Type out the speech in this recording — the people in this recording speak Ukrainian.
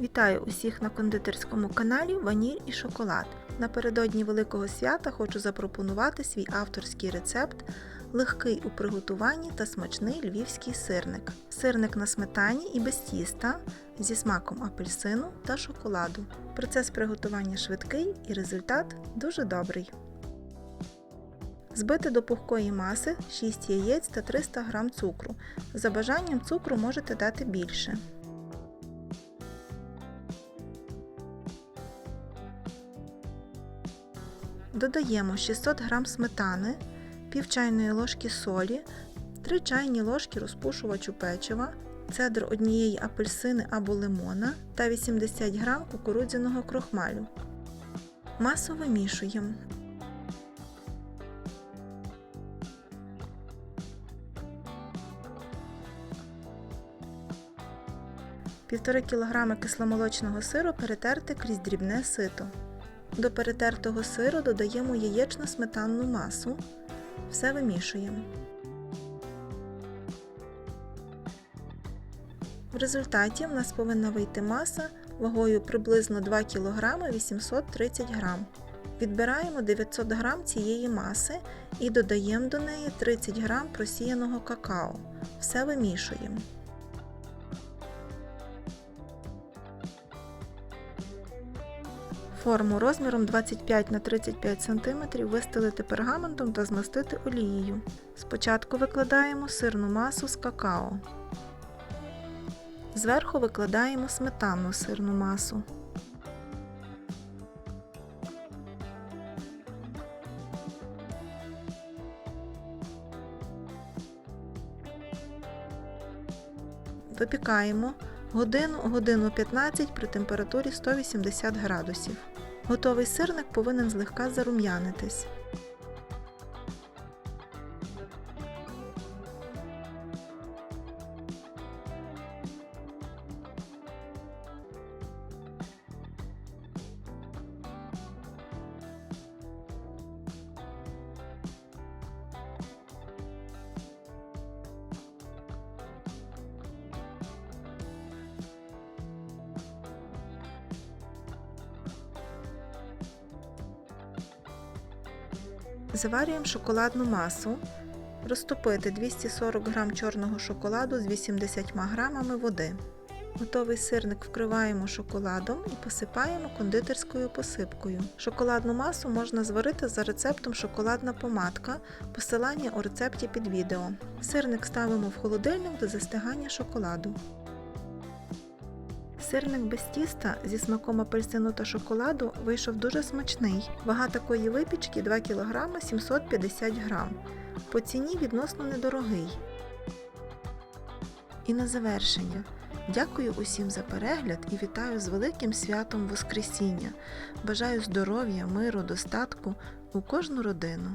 Вітаю усіх на кондитерському каналі Ваніль і шоколад. Напередодні Великого свята хочу запропонувати свій авторський рецепт, легкий у приготуванні та смачний львівський сирник. Сирник на сметані і без тіста зі смаком апельсину та шоколаду. Процес приготування швидкий і результат дуже добрий. Збити до пухкої маси 6 яєць та 300 г цукру. За бажанням цукру можете дати більше. Додаємо 600 г сметани, пів чайної ложки солі, 3 чайні ложки розпушувачу печива, цедр однієї апельсини або лимона та 80 г кукурудзяного крохмалю. Масу вимішуємо. Півтори кг кисломолочного сиру перетерти крізь дрібне сито. До перетертого сиру додаємо яєчно-сметанну масу. Все вимішуємо. В результаті в нас повинна вийти маса вагою приблизно 2 кг 830 г. Відбираємо 900 г цієї маси і додаємо до неї 30 г просіяного какао. Все вимішуємо. Форму розміром 25 на 35 см вистелити пергаментом та змастити олією. Спочатку викладаємо сирну масу з какао. Зверху викладаємо сметанну сирну масу. Випікаємо годину, годину 15 при температурі 180 градусів. Готовий сирник повинен злегка зарум'янитись. Заварюємо шоколадну масу. Розтопити 240 г чорного шоколаду з 80 г води. Готовий сирник вкриваємо шоколадом і посипаємо кондитерською посипкою. Шоколадну масу можна зварити за рецептом шоколадна помадка, посилання у рецепті під відео. Сирник ставимо в холодильник до застигання шоколаду. Сирник без тіста зі смаком апельсину та шоколаду вийшов дуже смачний. Вага такої випічки 2 кг 750 г. По ціні відносно недорогий. І на завершення. Дякую усім за перегляд і вітаю з великим святом Воскресіння. Бажаю здоров'я, миру, достатку у кожну родину.